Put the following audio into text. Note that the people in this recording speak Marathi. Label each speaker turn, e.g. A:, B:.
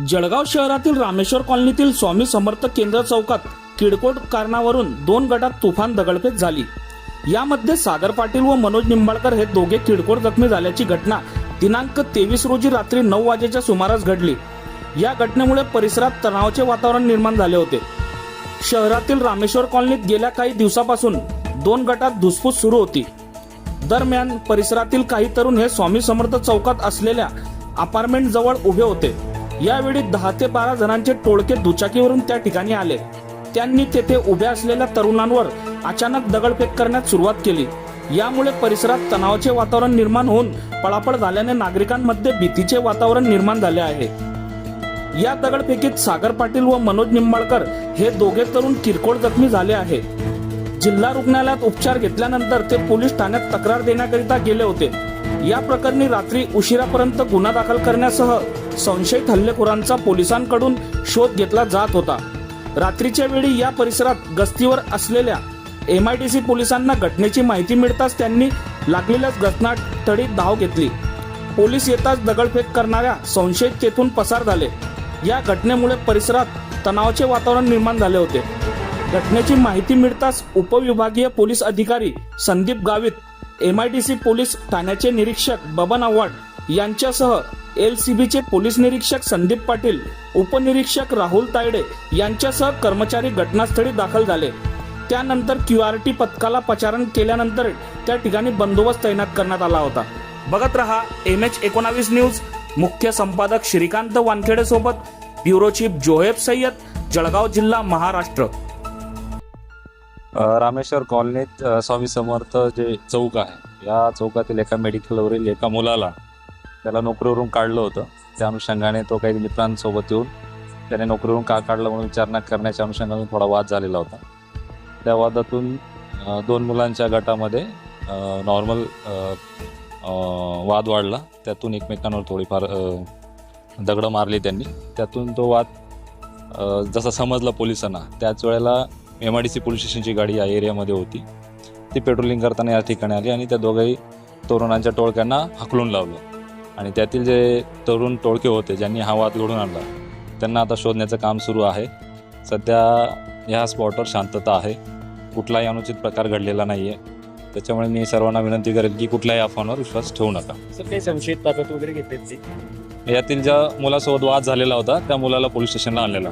A: जळगाव शहरातील रामेश्वर कॉलनीतील स्वामी समर्थ केंद्र चौकात किडकोट कारणावरून दोन गटात तुफान दगडफेक झाली. यामध्ये सागर पाटील व मनोज निंबाळकर हे दोघे किडकोट जखमी झाल्याची घटना दिनांक तेवीस रोजी रात्री नऊ वाजेच्या सुमारास घडली. या घटनेमुळे परिसरात तणावाचे वातावरण निर्माण झाले होते. शहरातील रामेश्वर कॉलनीत गेल्या काही दिवसापासून दोन गटात धुसफूस सुरू होती. दरम्यान परिसरातील काही तरुण हे स्वामी समर्थ चौकात असलेल्या अपार्टमेंट जवळ उभे होते. यावेळी दहा ते बारा जणांचे टोळके दुचाकीवरून त्या ठिकाणी आले. त्यांनी तेथे उभ्या असलेल्या तरुणांवर अचानक दगडफेक करण्यास सुरुवात केली. यामुळे परिसरात तणावाचे वातावरण निर्माण होऊन पळापळ झाल्याने नागरिकांमध्ये भीतीचे वातावरण निर्माण झाले आहे. या दगडफेकीत सागर पाटील व मनोज निंबाळकर हे दोघे तरुण किरकोळ जखमी झाले आहे जिल्हा रुग्णालयात उपचार घेतल्यानंतर ते पोलीस ठाण्यात तक्रार देण्याकरिता गेले होते. या प्रकरणी रात्री उशिरापर्यंत गुन्हा दाखल करण्यासह संशयित हल्लेखोरांचा पोलिसांकडून शोध घेतला जात होता. रात्रीच्या वेळी या परिसरात गस्तीवर असलेल्या एम आय डी सी पोलिसांना घटनेची माहिती मिळताच त्यांनी लागलेल्याच घटनास्थळी धाव घेतली. पोलीस येताच दगडफेक करणाऱ्या संशयित तेथून पसार झाले. या घटनेमुळे परिसरात तणावाचे वातावरण निर्माण झाले होते. घटनेची माहिती मिळताच उपविभागीय पोलीस अधिकारी Sandeep Gavit M I D C police ठाण्याचे निरीक्षक बबन आव्हाड यांच्यासह एल सी बीचे पोलीस निरीक्षक संदीप पाटील उपनिरीक्षक राहुल तायडे यांच्यासह कर्मचारी घटनास्थळी दाखल झाले. त्यानंतर क्यू आर टी पथकाला पचारण केल्यानंतर त्या ठिकाणी बंदोबस्त तैनात करण्यात आला होता. बघत रहा एम एच एकोणावीस न्यूज. मुख्य संपादक श्रीकांत वानखेडे सोबत ब्युरो चीफ जोहेब सय्यद जळगाव जिल्हा महाराष्ट्र.
B: रामेश्वर कॉलनीत स्वामी समर्थ जे चौक आहे या चौकातील एका मेडिकलवरील एका मुलाला त्याला नोकरीवरून काढलं होतं. त्या अनुषंगाने तो काही मित्रांसोबत येऊन त्याने नोकरीवरून का काढलं म्हणून विचारणा करण्याच्या अनुषंगाने थोडा वाद झालेला होता. त्या वादातून दोन मुलांच्या गटामध्ये नॉर्मल वाद वाढला. त्यातून एकमेकांवर थोडीफार दगडं मारली त्यांनी. त्यातून तो वाद जसा समजला पोलिसांना त्याच वेळेला M I D C police स्टेशनची गाडी या एरियामध्ये होती. ती पेट्रोलिंग करताना या ठिकाणी आली आणि त्या दोघंही तरुणांच्या टोळक्यांना हकलून लावलं. आणि त्यातील जे तरुण टोळके होते ज्यांनी हा वाद घडून आणला त्यांना आता शोधण्याचं काम सुरू आहे. सध्या ह्या स्पॉटवर शांतता आहे. कुठलाही अनुचित प्रकार घडलेला नाही आहे त्याच्यामुळे मी सर्वांना विनंती करेल की कुठल्याही अफवांवर विश्वास ठेवू नका.
C: सर काही संशयित ताब्यात वगैरे
B: यातील ज्या मुलासोबत वाद झालेला होता त्या मुलाला पोलीस स्टेशनला आणलेला.